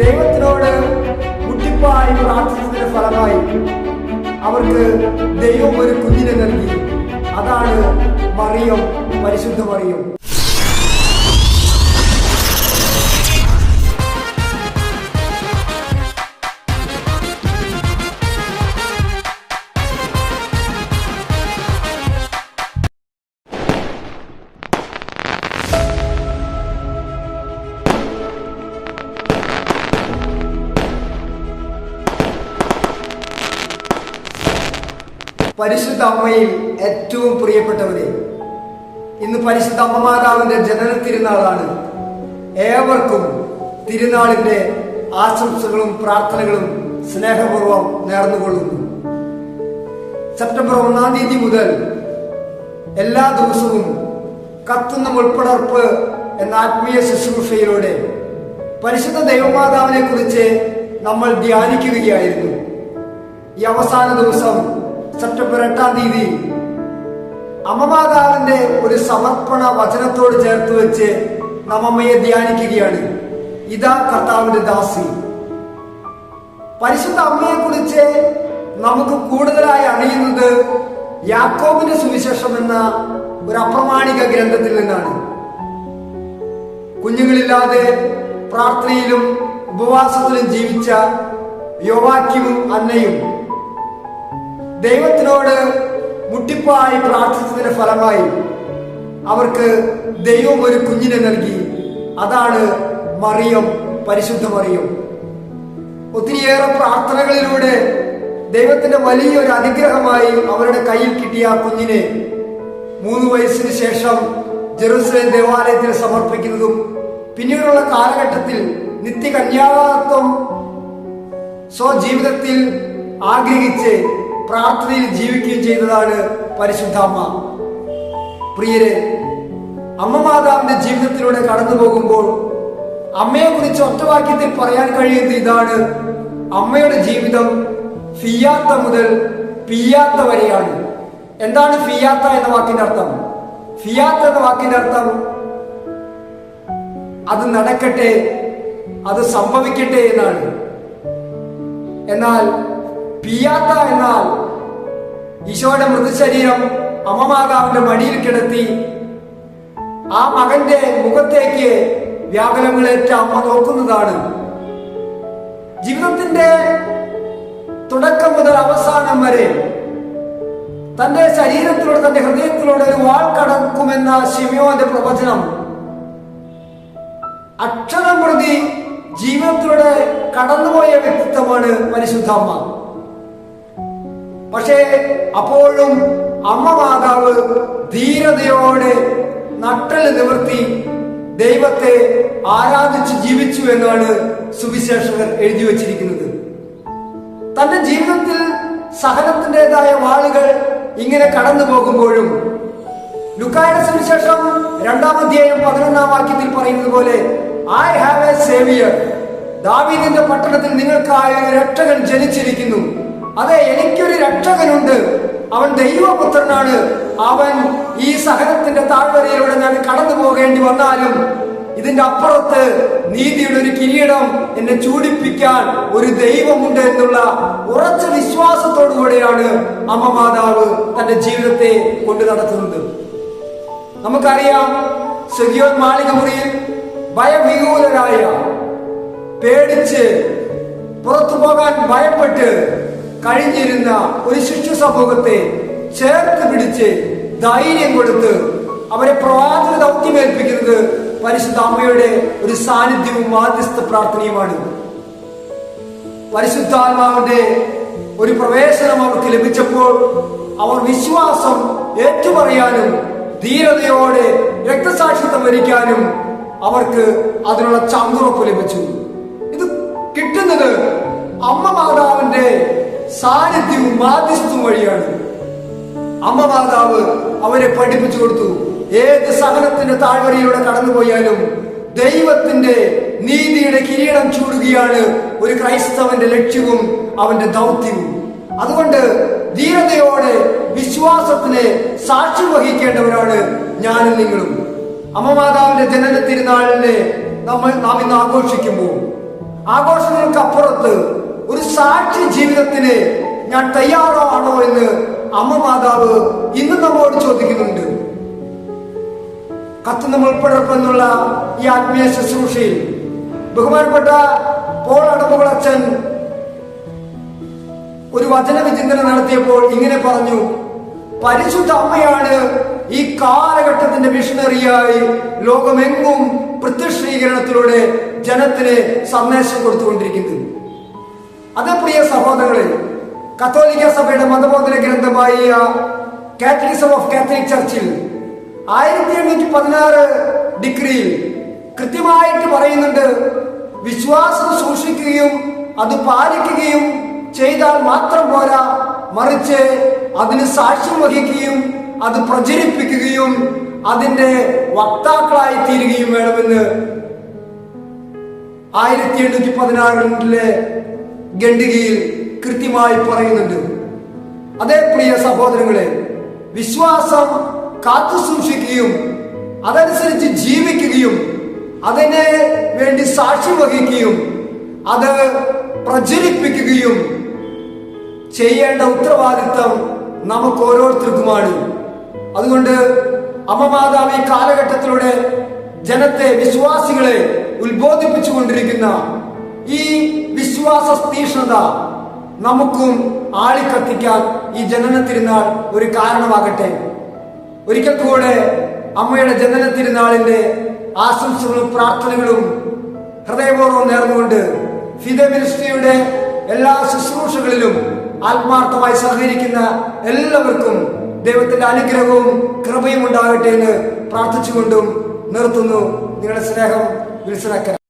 ദൈവത്തിനോട് കുട്ടിപ്പായി പ്രാർത്ഥിച്ചതിന്റെ ഫലമായി അവർക്ക് ദൈവം ഒരു കുഞ്ഞിനെ നൽകി. അതാണ് മറിയം പരിശുദ്ധ മറിയം. പരിശുദ്ധ അമ്മയിൽ ഏറ്റവും പ്രിയപ്പെട്ടവരെ ഇന്ന് പരിശുദ്ധ അമ്മമാതാവിന്റെ ജനന തിരുനാളാണ്. ഏവർക്കും തിരുനാളിന്റെ ആശംസകളും പ്രാർത്ഥനകളും സ്നേഹപൂർവം നേർന്നുകൊള്ളുന്നു. സെപ്റ്റംബർ ഒന്നാം തീയതി മുതൽ എല്ലാ ദിവസവും കത്തുന്ന മുൾപ്പടർപ്പ് എന്ന ആത്മീയ ശുശ്രൂഷയിലൂടെ പരിശുദ്ധ ദൈവമാതാവിനെ കുറിച്ച് നമ്മൾ ധ്യാനിക്കുകയായിരുന്നു. ഈ അവസാന ദിവസം സെപ്റ്റംബർ എട്ടാം തീയതി അമ്മമാതാവിന്റെ ഒരു സമർപ്പണ വചനത്തോട് ചേർത്ത് വെച്ച് നമ്മയെ ധ്യാനിക്കുകയാണ്. ഇതാ കർത്താവിന്റെ ദാസി. പരിശുദ്ധ അമ്മയെ കുറിച്ച് നമുക്ക് കൂടുതലായി അറിയുന്നത് യാക്കോബിന്റെ സുവിശേഷം എന്ന ഒരു അപ്രമാണിക ഗ്രന്ഥത്തിൽ നിന്നാണ്. കുഞ്ഞുങ്ങളില്ലാതെ പ്രാർത്ഥനയിലും ഉപവാസത്തിലും ജീവിച്ച യോവാക്യവും അന്നയും ദൈവത്തിനോട് മുട്ടിപ്പായി പ്രാർത്ഥിച്ചതിന്റെ ഫലമായി അവർക്ക് ദൈവം ഒരു കുഞ്ഞിനെ നൽകി. അതാണ് മറിയം പരിശുദ്ധ മറിയം. ഒത്തിരിയേറെ പ്രാർത്ഥനകളിലൂടെ ദൈവത്തിന്റെ വലിയൊരു അനുഗ്രഹമായി അവരുടെ കയ്യിൽ കിട്ടിയ കുഞ്ഞിനെ മൂന്ന് വയസ്സിന് ശേഷം ജെറുസലേം ദേവാലയത്തിൽ സമർപ്പിക്കുന്നതും പിന്നീടുള്ള കാലഘട്ടത്തിൽ നിത്യകന്യാത്വം സ്വജീവിതത്തിൽ ആഗ്രഹിച്ച് പ്രാർത്ഥനയിൽ ജീവിക്കുകയും ചെയ്തതാണ് പരിശുദ്ധാമ്മ. പ്രിയരെ അമ്മ മാതാവിന്റെ ജീവിതത്തിലൂടെ കടന്നു പോകുമ്പോൾ അമ്മയെ കുറിച്ച് ഒറ്റവാക്യത്തിൽ പറയാൻ കഴിയുന്ന ഇതാണ് അമ്മയുടെ ജീവിതം ഫിയാത്ത മുതൽ പിയാത്ത വരെയാണ്. എന്താണ് ഫിയാത്ത എന്ന വാക്കിന്റെ അർത്ഥം? ഫിയാത്ത എന്ന വാക്കിന്റെ അർത്ഥം അത് നടക്കട്ടെ അത് സംഭവിക്കട്ടെ എന്നാണ്. എന്നാൽ പിയാത്ത എന്നാൽ ഈശോയുടെ മൃതശരീരം അമ്മമാതാവിന്റെ മടിയിൽ കിടത്തി ആ മകന്റെ മുഖത്തേക്ക് വ്യാകുലങ്ങളേറ്റ അമ്മ നോക്കുന്നതാണ്. ജീവിതത്തിന്റെ തുടക്കം മുതൽ അവസാനം വരെ തന്റെ ശരീരത്തിലൂടെ തന്റെ ഹൃദയത്തിലൂടെ ഒരു വാൾ കടക്കുമെന്ന ശിമിയോന്റെ പ്രവചനം. അക്ഷരം പ്രതി ജീവിതത്തിലൂടെ കടന്നുപോയ വ്യക്തിത്വമാണ് പരിശുദ്ധാമ്മ പക്ഷേ അപ്പോഴും അമ്മ മാതാവ് ധീരതയോടെ നട്ടൽ നിവർത്തി ദൈവത്തെ ആരാധിച്ച് ജീവിച്ചു എന്നാണ് സുവിശേഷകർ എഴുതി വച്ചിരിക്കുന്നത്. തന്റെ ജീവിതത്തിൽ സഹനത്തിന്റെതായ വാളുകൾ ഇങ്ങനെ കടന്നു പോകുമ്പോഴും ലുക്കായുടെ സുവിശേഷം രണ്ടാം അധ്യായം പതിനൊന്നാം വാക്യത്തിൽ പറയുന്നത് പോലെ ഐ ഹാവ് എ സേവിയർ ദാവീദിന്റെ പട്ടണത്തിൽ നിങ്ങൾക്കായ ഒരു രക്ഷകൻ ജനിച്ചിരിക്കുന്നു. അതെ എനിക്കൊരു രക്ഷകനുണ്ട്. അവൻ ദൈവപുത്രനാണ്. അവൻ ഈ സഹനത്തിന്റെ താഴ്വരയിലൂടെ ഞാൻ കടന്നു പോകേണ്ടി വന്നാലും ഇതിന്റെ അപ്പുറത്ത് നീതിയുടെ ഒരു കിരീടം എന്നെ ചൂടിപ്പിക്കാൻ ഒരു ദൈവമുണ്ട് എന്നുള്ള ഉറച്ച വിശ്വാസത്തോടുകൂടെയാണ് അമ്മ മാതാവ് തന്റെ ജീവിതത്തെ കൊണ്ടു നടത്തുന്നത്. നമുക്കറിയാം സെഗിയോൻ മാളിക മുറിയിൽ ഭയവികൂലരായ പേടിച്ച് പുറത്തു പോകാൻ ഭയപ്പെട്ട് കഴിഞ്ഞിരുന്ന ഒരു ശിക്ഷ സമൂഹത്തെ ചേർത്ത് പിടിച്ച് ധൈര്യം കൊടുത്ത് അവരെ പ്രവാചക ദൗത്യമേൽപ്പിക്കുന്നത് പരിശുദ്ധ അമ്മയുടെ ഒരു സാന്നിധ്യവും മാധ്യസ്ഥ പ്രാർത്ഥനയുമാണ്. പരിശുദ്ധാത്മാവിന്റെ ഒരു പ്രവേശനം അവർക്ക് ലഭിച്ചപ്പോൾ അവർ വിശ്വാസം ഏറ്റുപറയാനും ധീരതയോടെ രക്തസാക്ഷിത്വം വരിക്കാനും അവർക്ക് അതിനുള്ള ചങ്കുറപ്പ് ലഭിച്ചു. ഇത് കിട്ടുന്നത് അമ്മ മാതാവിന്റെ സാന്നിധ്യവും മാധ്യസ്ഥവും വഴിയാണ്. അമ്മ മാതാവ് അവരെ പഠിപ്പിച്ചു കൊടുത്തു. ഏത് സഹനത്തിന്റെ താഴ്വരയിലൂടെ കടന്നുപോയാലും ദൈവത്തിന്റെ നീതിയുടെ കിരീടം ചൂടുകയാണ് ഒരു ക്രൈസ്തവന്റെ ലക്ഷ്യവും അവന്റെ ദൗത്യവും. അതുകൊണ്ട് ധീരതയോടെ വിശ്വാസത്തിന് സാക്ഷ്യം വഹിക്കേണ്ടവരാണ് ഞാനും നിങ്ങളും. അമ്മ മാതാവിന്റെ ജനന തിരുനാളിനെ നമ്മൾ നാം ഇന്ന് ആഘോഷിക്കുമ്പോൾ. ആഘോഷങ്ങൾക്ക് അപ്പുറത്ത് ഒരു സാക്ഷി ജീവിതത്തിന് ഞാൻ തയ്യാറാണോ എന്ന് അമ്മ മാതാവ് ഇന്ന് നമ്മോട് ചോദിക്കുന്നുണ്ട്. കത്ത് നമ്മൾ ഉൾപ്പെടെന്നുള്ള ഈ ആത്മീയ ശുശ്രൂഷയിൽ ബഹുമാനപ്പെട്ട പോൾ അച്ഛൻ ഒരു വചന വിചിന്തനം നടത്തിയപ്പോൾ ഇങ്ങനെ പറഞ്ഞു പരിശുദ്ധ അമ്മയാണ് ഈ കാലഘട്ടത്തിന്റെ മിഷണറിയായി ലോകമെങ്ങും പ്രത്യക്ഷീകരണത്തിലൂടെ ജനത്തിന് സന്ദേശം കൊടുത്തുകൊണ്ടിരിക്കുന്നത്. അത് പ്രിയ സഹോദരങ്ങളിൽ കത്തോലിക്ക സഭയുടെ മതബോധന ഗ്രന്ഥമായ കാത്തലിസം ഓഫ് കാത്തലിക് ചർച്ചിൽ ആയിരത്തി എണ്ണൂറ്റി പതിനാറ് ഡിഗ്രിയിൽ കൃത്യമായിട്ട് പറയുന്നുണ്ട് വിശ്വാസം സൂക്ഷിക്കുകയും അത് പാലിക്കുകയും ചെയ്താൽ മാത്രം പോരാ മറിച്ച് അതിന് സാക്ഷ്യം വഹിക്കുകയും അത് പ്രചരിപ്പിക്കുകയും അതിന്റെ വക്താക്കളായി തീരുകയും വേണമെന്ന് ആയിരത്തി എണ്ണൂറ്റി പതിനാറിലെ ഖണ്ഡികയിൽ കൃത്യമായി പറയുന്നുണ്ട്. അതേ പ്രിയ സഹോദരങ്ങളെ വിശ്വാസം കാത്തു സൂക്ഷിക്കുകയും അതനുസരിച്ച് ജീവിക്കുകയും അതിനെ വേണ്ടി സാക്ഷ്യം വഹിക്കുകയും അത് പ്രചരിപ്പിക്കുകയും ചെയ്യേണ്ട ഉത്തരവാദിത്വം നമുക്ക് ഓരോരുത്തർക്കുമാണ് അതുകൊണ്ട് അമ്മമാതാവ് ഈ കാലഘട്ടത്തിലൂടെ ജനത്തെ വിശ്വാസികളെ ഉത്ബോധിപ്പിച്ചുകൊണ്ടിരിക്കുന്ന ഈ വിശ്വാസ തീഷ്ണത നമുക്കും ആളിക്കത്തിക്കാൻ ഈ ജനന തിരുനാൾ ഒരു കാരണമാകട്ടെ. ഒരിക്കൽ കൂടെ അമ്മയുടെ ജനന തിരുനാളിന്റെ ആശംസകളും പ്രാർത്ഥനകളും ഹൃദയപൂർവം നേർന്നുകൊണ്ട് ഫിദ മിനിസ്ട്രിയുടെ എല്ലാ ശുശ്രൂഷകളിലും ആത്മാർത്ഥമായി സഹകരിക്കുന്ന എല്ലാവർക്കും ദൈവത്തിന്റെ അനുഗ്രഹവും കൃപയും ഉണ്ടാകട്ടെ എന്ന് പ്രാർത്ഥിച്ചുകൊണ്ടും നിർത്തുന്നു. നിങ്ങളുടെ സ്നേഹം വിൽസനക്കര